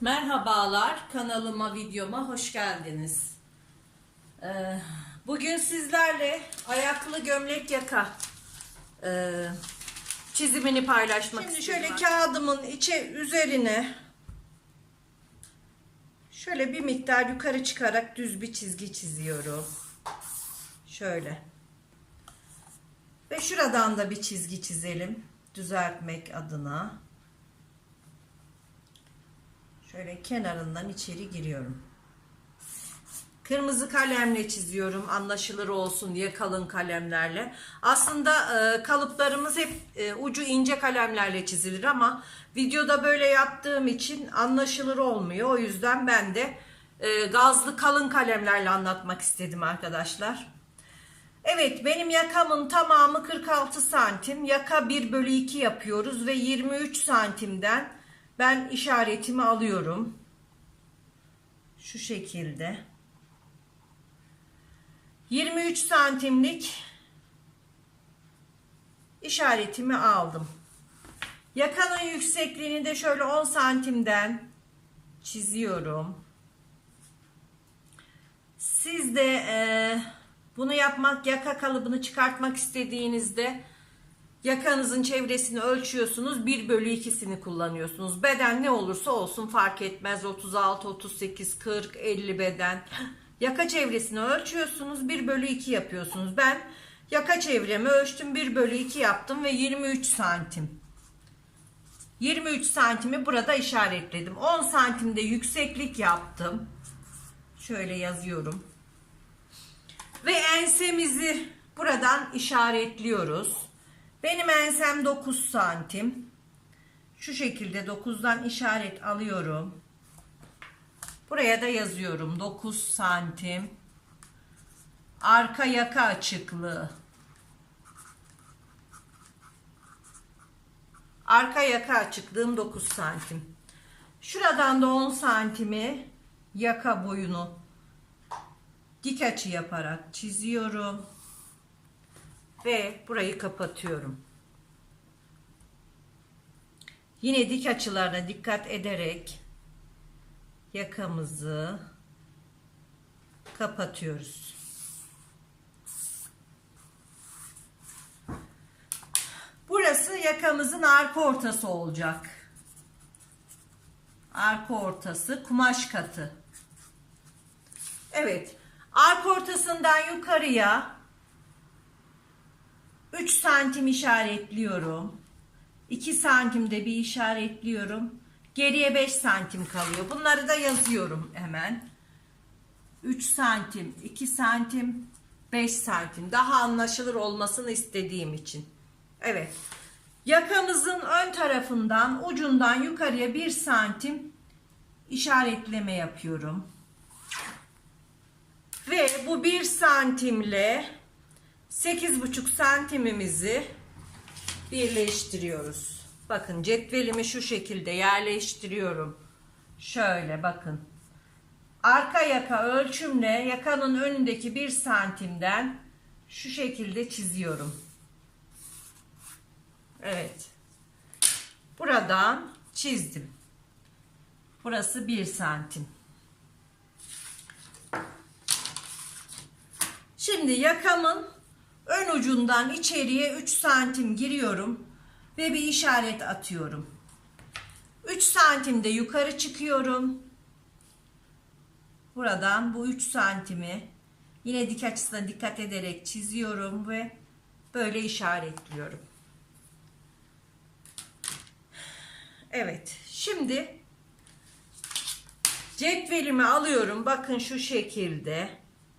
Merhabalar kanalıma videoma hoş geldiniz. Ee, bugün sizlerle ayaklı gömlek yaka e, çizimini paylaşmak Şimdi istedim. şöyle kağıdımın içe üzerine şöyle bir miktar yukarı çıkarak düz bir çizgi çiziyorum. Şöyle. Ve şuradan da bir çizgi çizelim. Düzeltmek adına. Şöyle kenarından içeri giriyorum. Kırmızı kalemle çiziyorum anlaşılır olsun diye kalın kalemlerle. Aslında e, kalıplarımız hep e, ucu ince kalemlerle çizilir ama videoda böyle yaptığım için anlaşılır olmuyor. O yüzden ben de e, gazlı kalın kalemlerle anlatmak istedim arkadaşlar. Evet benim yakamın tamamı 46 santim. Yaka 1 bölü 2 yapıyoruz ve 23 santimden ben işaretimi alıyorum. Şu şekilde. 23 santimlik işaretimi aldım. Yakanın yüksekliğini de şöyle 10 santimden çiziyorum. Siz de e, bunu yapmak, yaka kalıbını çıkartmak istediğinizde yakanızın çevresini ölçüyorsunuz. 1 bölü 2'sini kullanıyorsunuz. Beden ne olursa olsun fark etmez. 36, 38, 40, 50 beden. Yaka çevresini ölçüyorsunuz. 1 bölü 2 yapıyorsunuz. Ben yaka çevremi ölçtüm. 1 bölü 2 yaptım ve 23 santim. 23 santimi burada işaretledim. 10 santimde yükseklik yaptım. Şöyle yazıyorum. Ve ensemizi buradan işaretliyoruz. Benim ensem 9 santim. Şu şekilde 9'dan işaret alıyorum. Buraya da yazıyorum 9 santim. Arka yaka açıklığı. Arka yaka açıklığım 9 santim. Şuradan da 10 santimi yaka boyunu dik açı yaparak çiziyorum ve burayı kapatıyorum. Yine dik açılarına dikkat ederek yakamızı kapatıyoruz. Burası yakamızın arka ortası olacak. Arka ortası kumaş katı. Evet. Arka ortasından yukarıya 3 santim işaretliyorum. 2 santimde bir işaretliyorum. Geriye 5 santim kalıyor. Bunları da yazıyorum hemen. 3 santim, 2 santim, 5 santim. Daha anlaşılır olmasını istediğim için. Evet. Yakamızın ön tarafından ucundan yukarıya 1 santim işaretleme yapıyorum. Ve bu 1 santimle 8,5 santimimizi birleştiriyoruz. Bakın cetvelimi şu şekilde yerleştiriyorum. Şöyle bakın. Arka yaka ölçümle yakanın önündeki 1 santimden şu şekilde çiziyorum. Evet. Buradan çizdim. Burası 1 santim. Şimdi yakamın ön ucundan içeriye 3 santim giriyorum ve bir işaret atıyorum. 3 santimde yukarı çıkıyorum. Buradan bu 3 santimi yine dik açısına dikkat ederek çiziyorum ve böyle işaretliyorum. Evet. Şimdi cetvelimi alıyorum. Bakın şu şekilde.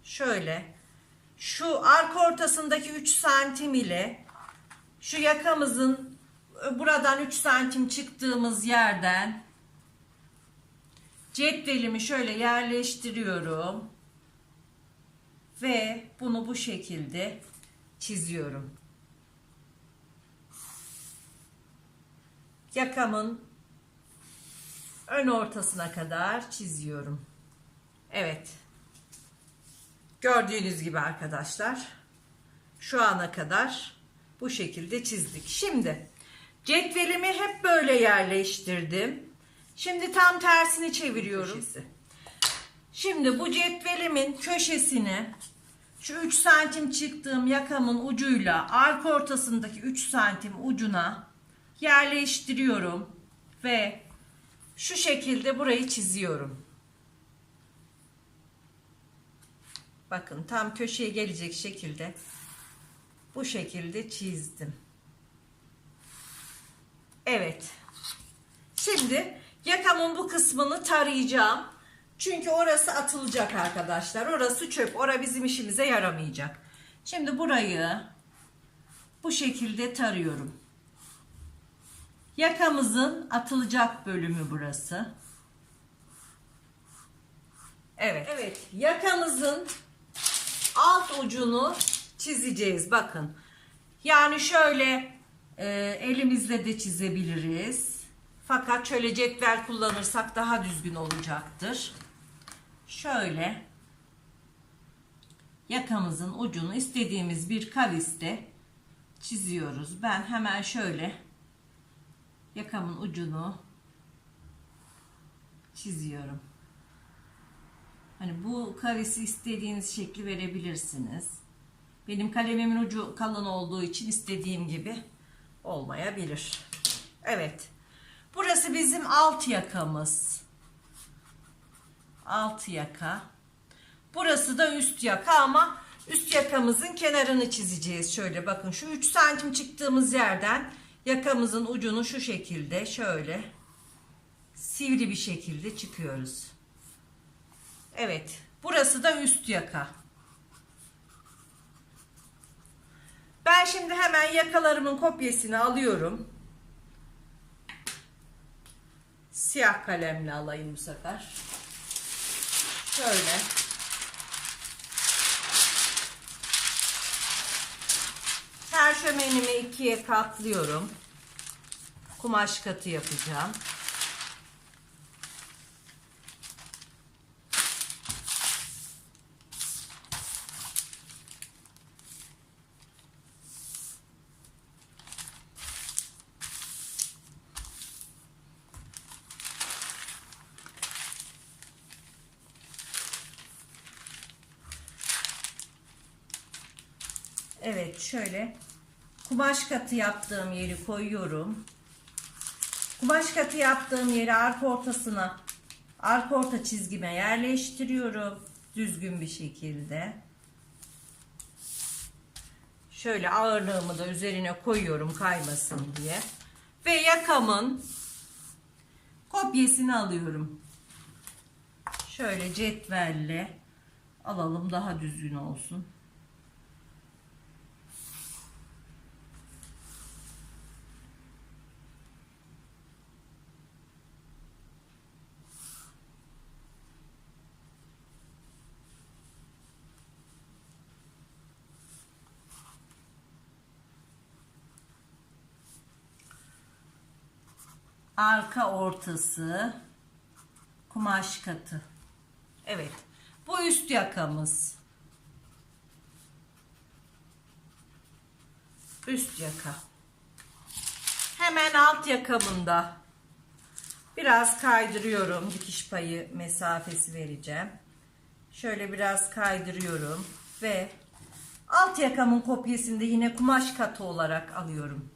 Şöyle şu arka ortasındaki 3 santim ile şu yakamızın buradan 3 santim çıktığımız yerden cetvelimi şöyle yerleştiriyorum ve bunu bu şekilde çiziyorum. Yakamın ön ortasına kadar çiziyorum. Evet. Gördüğünüz gibi arkadaşlar şu ana kadar bu şekilde çizdik. Şimdi cetvelimi hep böyle yerleştirdim. Şimdi tam tersini çeviriyorum. Şimdi bu cetvelimin köşesine şu 3 santim çıktığım yakamın ucuyla arka ortasındaki 3 santim ucuna yerleştiriyorum ve şu şekilde burayı çiziyorum. Bakın tam köşeye gelecek şekilde bu şekilde çizdim. Evet. Şimdi yakamın bu kısmını tarayacağım. Çünkü orası atılacak arkadaşlar. Orası çöp. Ora bizim işimize yaramayacak. Şimdi burayı bu şekilde tarıyorum. Yakamızın atılacak bölümü burası. Evet. Evet. Yakamızın alt ucunu çizeceğiz. Bakın. Yani şöyle e, elimizle de çizebiliriz. Fakat şöyle cetvel kullanırsak daha düzgün olacaktır. Şöyle yakamızın ucunu istediğimiz bir kaviste çiziyoruz. Ben hemen şöyle yakamın ucunu çiziyorum. Hani bu kavisi istediğiniz şekli verebilirsiniz. Benim kalemimin ucu kalın olduğu için istediğim gibi olmayabilir. Evet. Burası bizim alt yakamız. Alt yaka. Burası da üst yaka ama üst yakamızın kenarını çizeceğiz. Şöyle bakın şu 3 santim çıktığımız yerden yakamızın ucunu şu şekilde şöyle sivri bir şekilde çıkıyoruz. Evet. Burası da üst yaka. Ben şimdi hemen yakalarımın kopyasını alıyorum. Siyah kalemle alayım bu sefer. Şöyle. Perşömenimi ikiye katlıyorum. Kumaş katı yapacağım. Evet şöyle kumaş katı yaptığım yeri koyuyorum. Kumaş katı yaptığım yeri arka ortasına arka orta çizgime yerleştiriyorum. Düzgün bir şekilde. Şöyle ağırlığımı da üzerine koyuyorum kaymasın diye. Ve yakamın kopyasını alıyorum. Şöyle cetvelle alalım daha düzgün olsun. Arka ortası kumaş katı. Evet. Bu üst yakamız. Üst yaka. Hemen alt yakamında biraz kaydırıyorum. Dikiş payı mesafesi vereceğim. Şöyle biraz kaydırıyorum ve alt yakamın kopyasını da yine kumaş katı olarak alıyorum.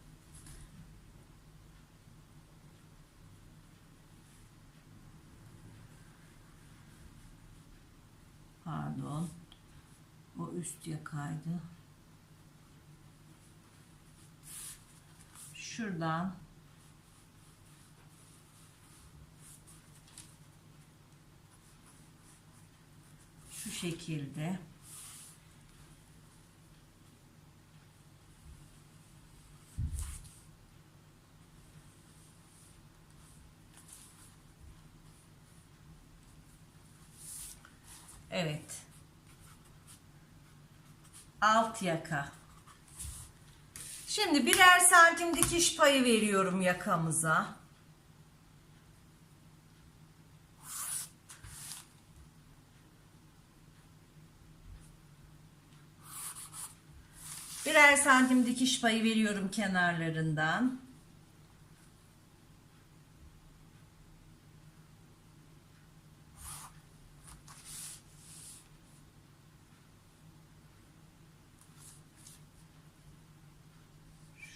Pardon. O üst yakaydı. Şuradan şu şekilde Evet. Alt yaka. Şimdi birer santim dikiş payı veriyorum yakamıza. Birer santim dikiş payı veriyorum kenarlarından.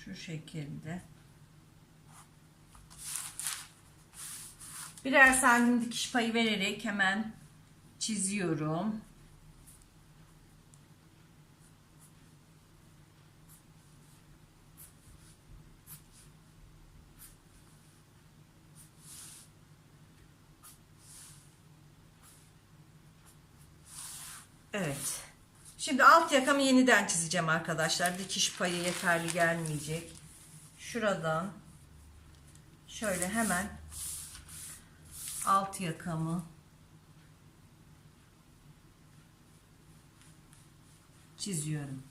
Şu şekilde. Birer santim dikiş payı vererek hemen çiziyorum. Evet. Şimdi alt yakamı yeniden çizeceğim arkadaşlar. Dikiş payı yeterli gelmeyecek. Şuradan şöyle hemen alt yakamı çiziyorum.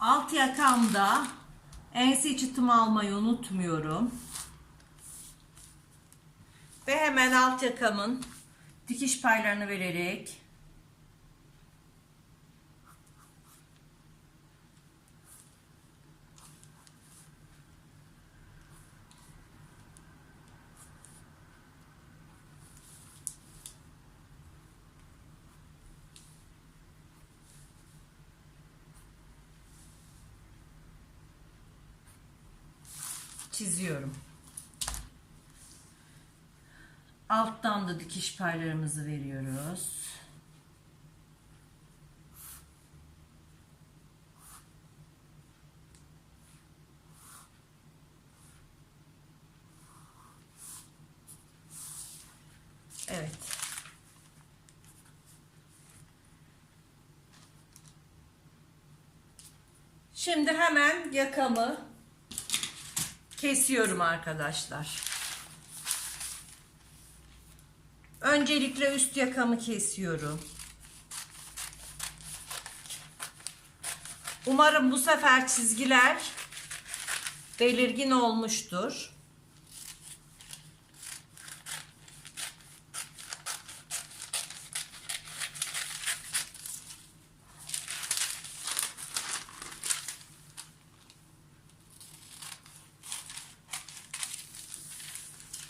Alt yakamda ense çıtımı almayı unutmuyorum. Ve hemen alt yakamın dikiş paylarını vererek çiziyorum. Alttan da dikiş paylarımızı veriyoruz. Evet. Şimdi hemen yakamı kesiyorum arkadaşlar. Öncelikle üst yakamı kesiyorum. Umarım bu sefer çizgiler belirgin olmuştur.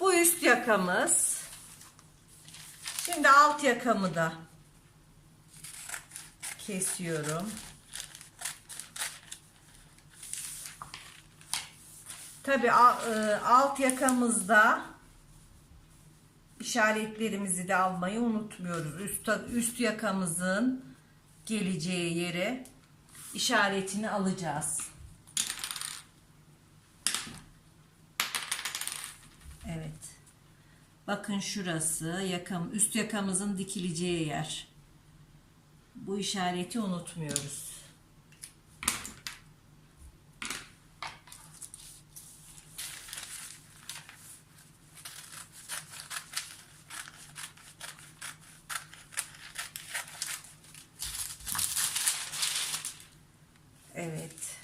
Bu üst yakamız. Şimdi alt yakamı da kesiyorum. Tabi alt yakamızda işaretlerimizi de almayı unutmuyoruz. Üst, üst yakamızın geleceği yere işaretini alacağız. Evet. Bakın şurası yakam üst yakamızın dikileceği yer. Bu işareti unutmuyoruz. Evet.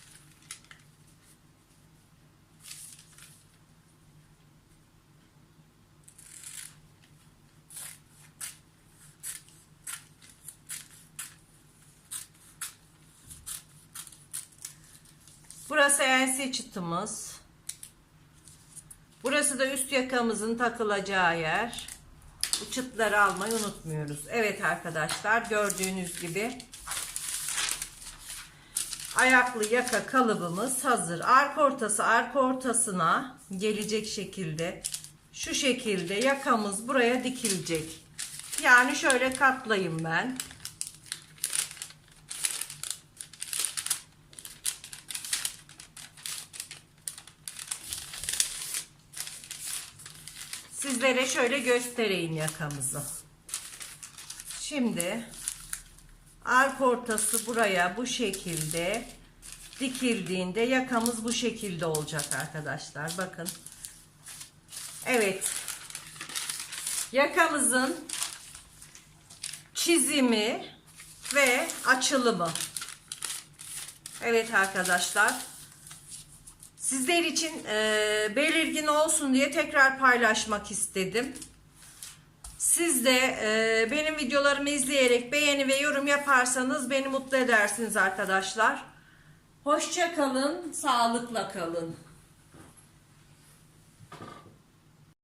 Burası ense çıtımız. Burası da üst yakamızın takılacağı yer. Bu çıtları almayı unutmuyoruz. Evet arkadaşlar gördüğünüz gibi ayaklı yaka kalıbımız hazır. Arka ortası arka ortasına gelecek şekilde şu şekilde yakamız buraya dikilecek. Yani şöyle katlayayım ben. Sizlere şöyle göstereyim yakamızı. Şimdi arka ortası buraya bu şekilde dikildiğinde yakamız bu şekilde olacak arkadaşlar. Bakın. Evet. Yakamızın çizimi ve açılımı. Evet arkadaşlar. Sizler için e, belirgin olsun diye tekrar paylaşmak istedim. Siz de e, benim videolarımı izleyerek beğeni ve yorum yaparsanız beni mutlu edersiniz arkadaşlar. Hoşça kalın, sağlıkla kalın.